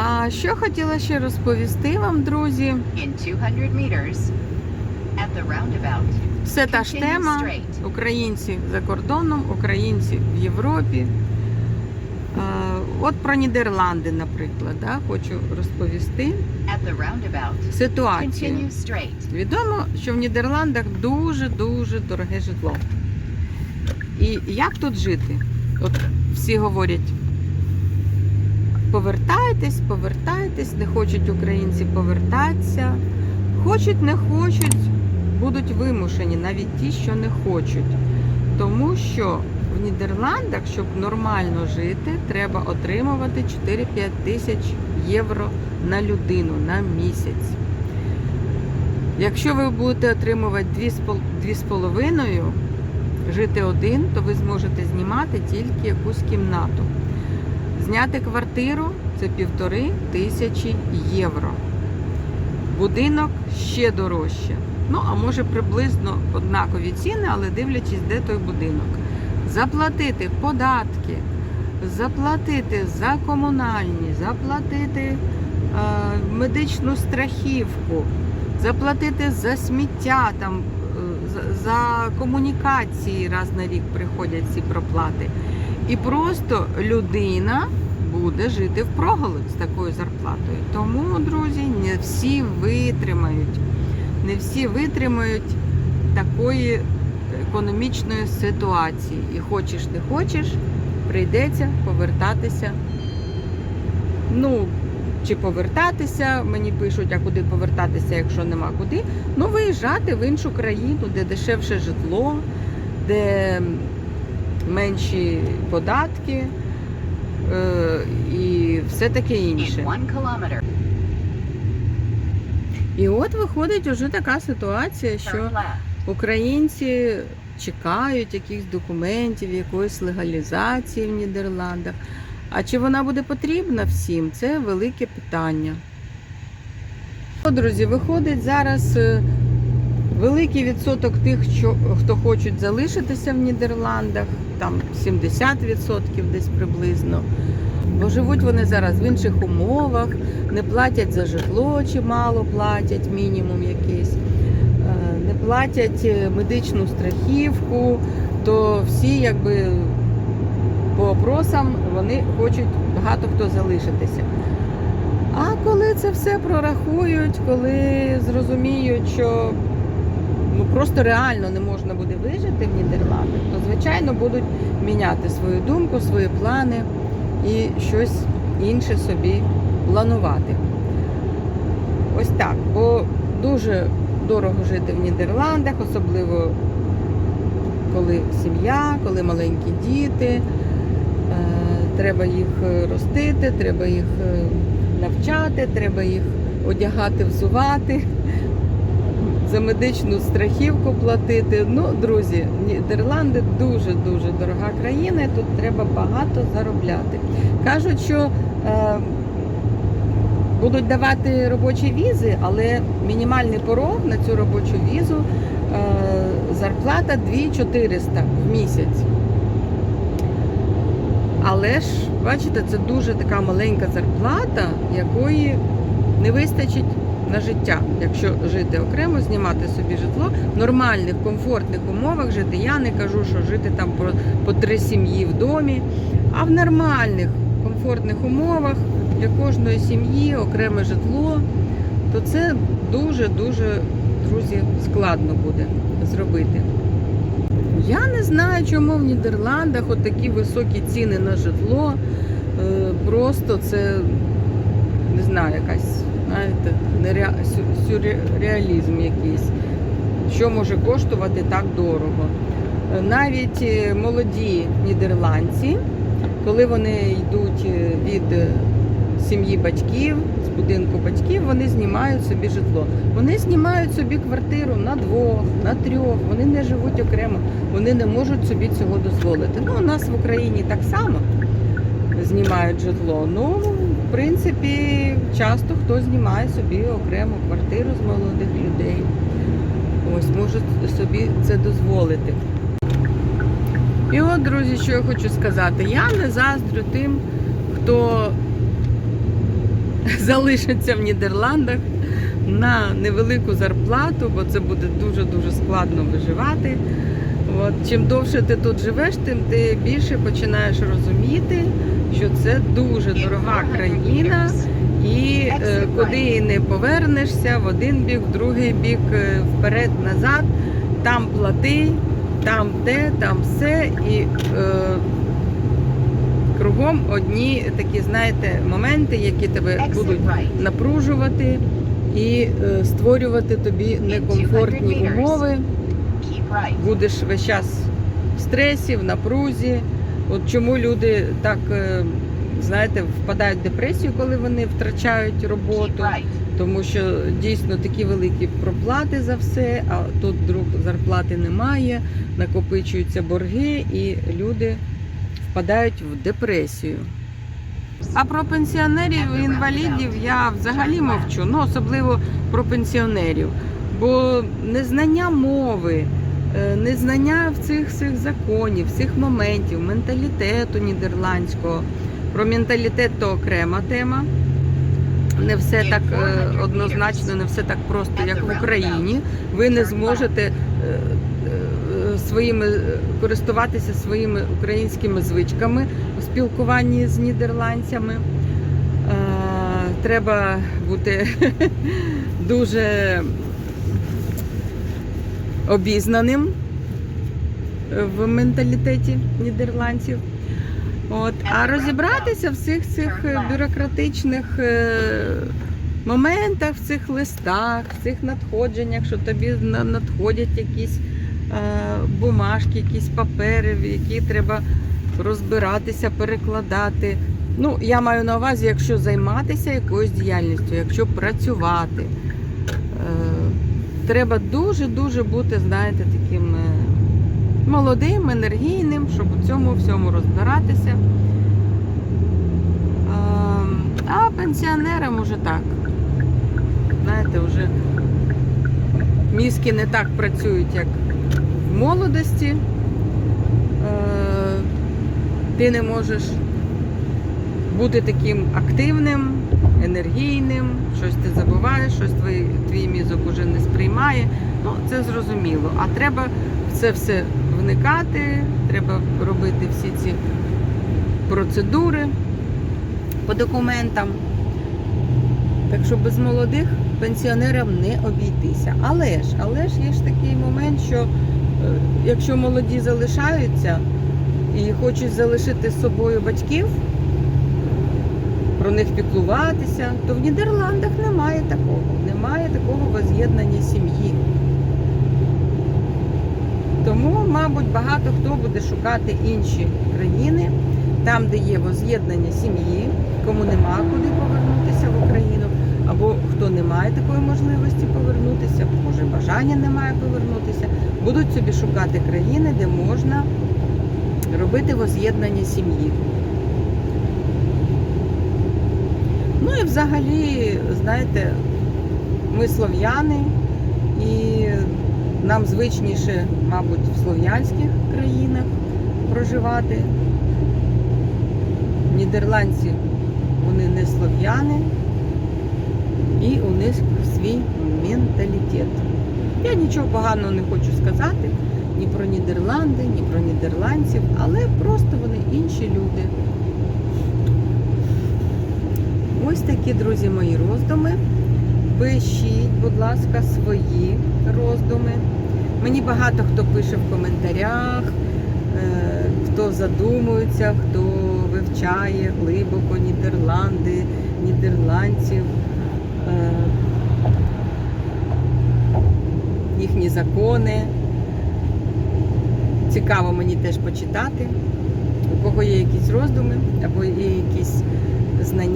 А що хотіла ще розповісти вам, друзі? In 200 meters, at the roundabout, Все та ж тема. Українці за кордоном, українці в Європі. От про Нідерланди, наприклад, да, хочу розповісти ситуацію. Відомо, що в Нідерландах дуже-дуже дороге житло. І як тут жити? От всі говорять: повертайтесь, повертайтесь, не хочуть українці повертатися. Хочуть, не хочуть, будуть вимушені, навіть ті, що не хочуть. Тому що в Нідерландах, щоб нормально жити, треба отримувати 4-5 тисяч євро на людину на місяць. Якщо ви будете отримувати 2,5, жити один, то ви зможете знімати тільки якусь кімнату. Зняти квартиру це півтори тисячі євро. Будинок ще дорожче. Ну, а може приблизно однакові ціни, але дивлячись, де той будинок. Заплатити податки, заплатити за комунальні, заплатити е, медичну страхівку, заплатити за сміття, там, е, за, комунікації раз на рік приходять ці проплати. І просто людина буде жити в впроголодь з такою зарплатою. Тому, друзі, не всі витримають, не всі витримають такої економічної ситуації. І хочеш не хочеш, прийдеться повертатися. Ну, чи повертатися, мені пишуть, а куди повертатися, якщо нема куди. Ну, виїжджати в іншу країну, де дешевше житло, де менші податки і все таке інше. І от виходить уже така ситуація, що українці чекають якихось документів, якоїсь легалізації в Нідерландах. А чи вона буде потрібна всім? Це велике питання. О, друзі, виходить зараз е, великий відсоток тих, хто хочуть залишитися в Нідерландах, там 70% десь приблизно. Бо живуть вони зараз в інших умовах, не платять за житло чи мало платять, мінімум якийсь, е, не платять е, медичну страхівку, то всі якби по опросам вони хочуть багато хто залишитися. А коли це все прорахують, коли зрозуміють, що ну просто реально не можна буде вижити в Нідерландах, то звичайно будуть міняти свою думку, свої плани і щось інше собі планувати. Ось так. Бо дуже дорого жити в Нідерландах, особливо коли сім'я, коли маленькі діти. Е, Треба їх ростити, треба їх е, навчати, треба їх одягати, взувати, за медичну страхівку платити. Ну, друзі, Нідерланди дуже-дуже дорога країна, і тут треба багато заробляти. Кажуть, що е, будуть давати робочі візи, але мінімальний порог на цю робочу візу е, зарплата 2400 в місяць. Але ж, бачите, це дуже така маленька зарплата, якої не вистачить на життя, якщо жити окремо, знімати собі житло в нормальних, комфортних умовах жити. Я не кажу, що жити там по, три сім'ї в домі, а в нормальних, комфортних умовах для кожної сім'ї окреме житло, то це дуже-дуже, друзі, складно буде зробити. Я не знаю, чому в Нідерландах от такі високі ціни на житло. Е, Просто це не знаю, якась, знаєте, сюрреалізм якийсь. Що може коштувати так дорого? Навіть е, молоді нідерландці, коли вони йдуть е, від е, сім'ї батьків, з будинку батьків, вони знімають собі житло. Вони знімають собі квартиру на двох, на трьох, вони не живуть окремо, вони не можуть собі цього дозволити. Ну, у нас в Україні так само знімають житло. Ну, в принципі, часто хто знімає собі окрему квартиру з молодих людей. Ось можуть собі це дозволити. І от, друзі, що я хочу сказати, я не заздрю тим, хто залишаться в Нідерландах на невелику зарплату, бо це буде дуже-дуже складно виживати. От, чим довше ти тут живеш, тим ти більше починаєш розуміти, що це дуже дорога країна, і е, куди не повернешся в один бік, в другий бік, е, вперед, назад, там плати, там те, там все. І е, кругом одні такі, знаєте, моменти, які тебе будуть напружувати і е, створювати тобі некомфортні умови. Будеш весь час в стресі, в напрузі. От чому люди так, е, знаєте, впадають в депресію, коли вони втрачають роботу, тому що дійсно такі великі проплати за все, а тут вдруг зарплати немає, накопичуються борги, і люди впадають в депресію. А про пенсіонерів і інвалідів я взагалі мовчу, ну особливо про пенсіонерів. Бо незнання мови, незнання цих всіх законів, всіх моментів, менталітету нідерландського. Про менталітет то окрема тема. Не все так е, однозначно, не все так просто, як в Україні. Ви не зможете е, е, своїми е, користуватися своїми українськими звичками у спілкуванні з нідерландцями. Е, Треба бути дуже обізнаним в менталітеті нідерландців. От. А розібратися в всіх цих е, бюрократичних е, моментах, в цих листах, в цих надходженнях, що тобі надходять якісь е, бумажки, якісь папери, які треба розбиратися, перекладати. Ну, я маю на увазі, якщо займатися якоюсь діяльністю, якщо працювати. Треба дуже-дуже бути, знаєте, таким е, молодим, енергійним, щоб у цьому всьому розбиратися. А, а пенсіонерам уже так. Знаєте, вже мізки не так працюють, як в молодості. Е, Ти не можеш бути таким активним, енергійним, щось ти забуваєш, щось твій, твій мізок уже не сприймає. Ну, це зрозуміло. А треба в це все вникати, треба робити всі ці процедури по документам. Так що без молодих пенсіонерам не обійтися. Але ж, але ж є ж такий момент, що е, якщо молоді залишаються і хочуть залишити з собою батьків, про них піклуватися, то в Нідерландах немає такого. Немає такого воз'єднання сім'ї. Тому, мабуть, багато хто буде шукати інші країни, там, де є воз'єднання сім'ї, кому нема куди повернутися в Україну, або хто не має такої можливості повернутися, може бажання немає повернутися, будуть собі шукати країни, де можна робити воз'єднання сім'ї. Ну і взагалі, знаєте, ми слов'яни, і нам звичніше, мабуть, в слов'янських країнах проживати. Нідерландці вони не слов'яни, і у них свій менталітет. Я нічого поганого не хочу сказати ні про Нідерланди, ні про нідерландців, але просто вони інші люди. Ось такі, друзі, мої роздуми. Пишіть, будь ласка, свої роздуми. Мені багато хто пише в коментарях, е, хто задумується, хто вивчає глибоко Нідерланди, нідерландців, е, їхні закони. Цікаво мені теж почитати. У кого є якісь роздуми або є якісь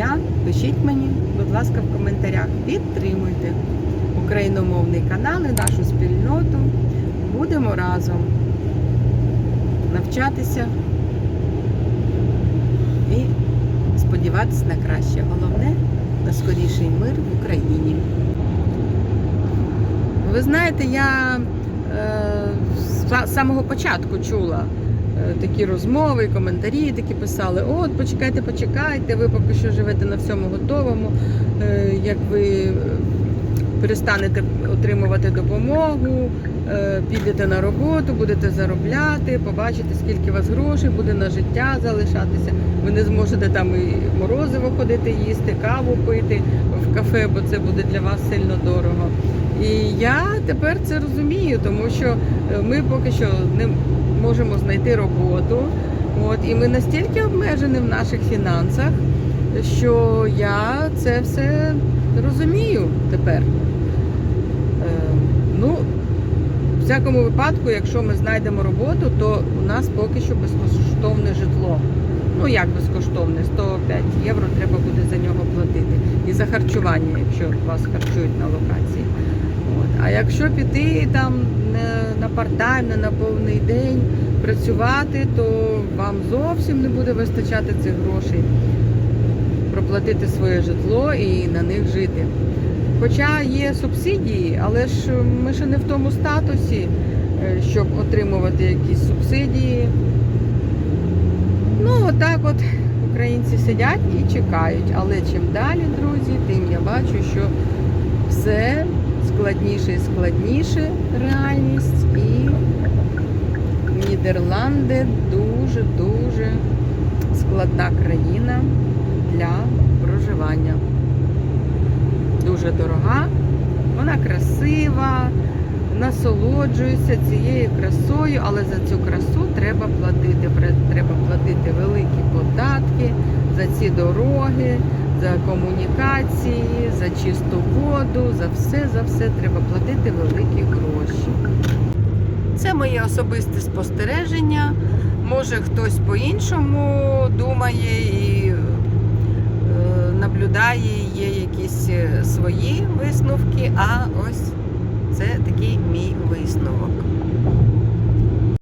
знання, пишіть мені, будь ласка, в коментарях. Підтримуйте україномовний канал і нашу спільноту. Будемо разом навчатися і сподіватися на краще. Головне на скоріший мир в Україні. Ви знаєте, я е, з самого початку чула такі розмови, коментарі такі писали: от, почекайте, почекайте, ви поки що живете на всьому готовому. Е, Як ви е, перестанете отримувати допомогу, е, підете на роботу, будете заробляти, побачите, скільки у вас грошей буде на життя залишатися. Ви не зможете там і морозиво ходити, їсти, каву пити в кафе, бо це буде для вас сильно дорого. І я тепер це розумію, тому що е, ми поки що не можемо знайти роботу. От, і ми настільки обмежені в наших фінансах, що я це все розумію тепер. Е, ну, в всякому випадку, якщо ми знайдемо роботу, то у нас поки що безкоштовне житло. Ну як безкоштовне, 105 євро треба буде за нього платити. І за харчування, якщо вас харчують на локації. От. А якщо піти там не на парт-тайм, не на повний день працювати, то вам зовсім не буде вистачати цих грошей проплатити своє житло і на них жити. Хоча є субсидії, але ж ми ще не в тому статусі, е, щоб отримувати якісь субсидії. Ну, отак от українці сидять і чекають. Але чим далі, друзі, тим я бачу, що все складніше і складніше реальність. І Нідерланди дуже-дуже складна країна для проживання. Дуже дорога, вона красива, насолоджуюся цією красою, але за цю красу треба платити. Треба платити великі податки за ці дороги, за комунікації, за чисту воду, за все, за все треба платити великі гроші. Це моє особисте спостереження. Може хтось по-іншому думає і е, наблюдає, є якісь е, свої висновки, а ось це такий мій